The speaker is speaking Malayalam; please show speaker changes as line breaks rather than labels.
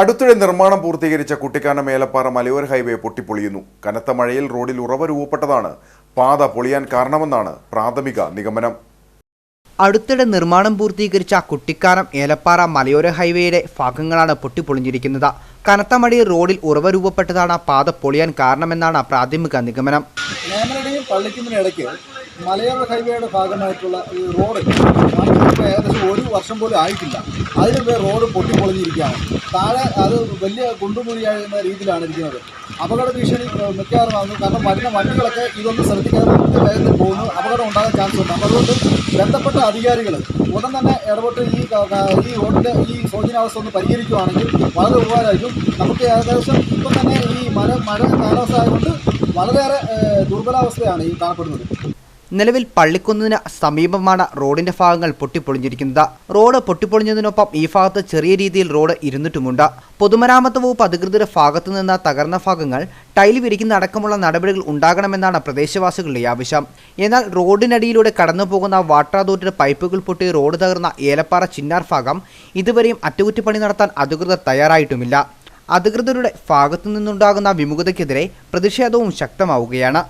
അടുത്തിടെ നിർമ്മാണം പൂർത്തീകരിച്ച കുട്ടിക്കാനം മേലപ്പാറ മലയോര ഹൈവേ പൊട്ടിപ്പൊളിയുന്നു. കനത്ത മഴയിൽ റോഡിൽ ഉറവ രൂപപ്പെട്ടതാണ് പാത പൊളിയാൻ കാരണമെന്നാണ് പ്രാഥമിക നിഗമനം.
അടുത്തിടെ നിർമ്മാണം പൂർത്തീകരിച്ച കുട്ടിക്കാനം ഏലപ്പാറ മലയോര ഹൈവേയുടെ ഭാഗങ്ങളാണ് പൊട്ടിപ്പൊളിഞ്ഞിരിക്കുന്നത്. കനത്ത മഴയിൽ റോഡിൽ ഉറവ രൂപപ്പെട്ടതാണ് പാത പൊളിയാൻ കാരണമെന്നാണ് പ്രാഥമിക നിഗമനം.
മലയോര ഹൈവേയുടെ ഭാഗമായിട്ടുള്ള ഈ റോഡ് വർഷം പോലും ആയിട്ടില്ല. അതിന് റോഡ് പൊട്ടിപ്പൊളിഞ്ഞിരിക്കുകയാണ്. താഴെ അത് വലിയ കുണ്ടുമുഴിയാകുന്ന രീതിയിലാണ് ഇരിക്കുന്നത്. അപകട ഭീഷണി മിക്കാറുമാകുന്നു കാരണം വരുന്ന വണ്ടികളൊക്കെ ഇതൊന്നും ശ്രദ്ധിക്കാതെ വേഗത്തിൽ പോകുന്നു. അപകടം ഉണ്ടാകാൻ ചാൻസ് ഉണ്ട്. അപ്പോൾ അതുകൊണ്ട് ബന്ധപ്പെട്ട അധികാരികൾ ഉടൻ തന്നെ ഇടപെട്ട് ഈ ഈ റോഡിന്റെ ഈ ശോചനാവസ്ഥ ഒന്ന് പരിഹരിക്കുകയാണെങ്കിൽ വളരെ ഉപകാരമായിരിക്കും. നമുക്ക് ഏകദേശം ഇപ്പം തന്നെ ഈ മഴ മഴ കാലാവസ്ഥ ആയതുകൊണ്ട് വളരെയേറെ ദുർബലാവസ്ഥയാണ് ഈ കാണപ്പെടുന്നത്.
നിലവിൽ പള്ളിക്കുന്നിന് സമീപമാണ് റോഡിന്റെ ഭാഗങ്ങൾ പൊട്ടിപ്പൊളിഞ്ഞിരിക്കുന്നത്. റോഡ് പൊട്ടിപ്പൊളിഞ്ഞതിനൊപ്പം ഈ ഭാഗത്ത് ചെറിയ രീതിയിൽ റോഡ് ഇരുന്നിട്ടുമുണ്ട്. പൊതുമരാമത്ത് വകുപ്പ് അധികൃതരുടെ ഭാഗത്തു നിന്ന് തകർന്ന ഭാഗങ്ങൾ ടൈൽ വിരിക്കുന്ന അടക്കമുള്ള നടപടികൾ ഉണ്ടാകണമെന്നാണ് പ്രദേശവാസികളുടെ ആവശ്യം. എന്നാൽ റോഡിനടിയിലൂടെ കടന്നു പോകുന്ന വാട്ടർ അതോറിറ്റിയുടെ പൈപ്പുകൾ പൊട്ടി റോഡ് തകർന്ന ഏലപ്പാറ ചിന്നാർ ഭാഗം ഇതുവരെയും അറ്റകുറ്റപ്പണി നടത്താൻ അധികൃതർ തയ്യാറായിട്ടുമില്ല. അധികൃതരുടെ ഭാഗത്തു നിന്നുണ്ടാകുന്ന വിമുഖതയ്ക്കെതിരെ പ്രതിഷേധവും ശക്തമാവുകയാണ്.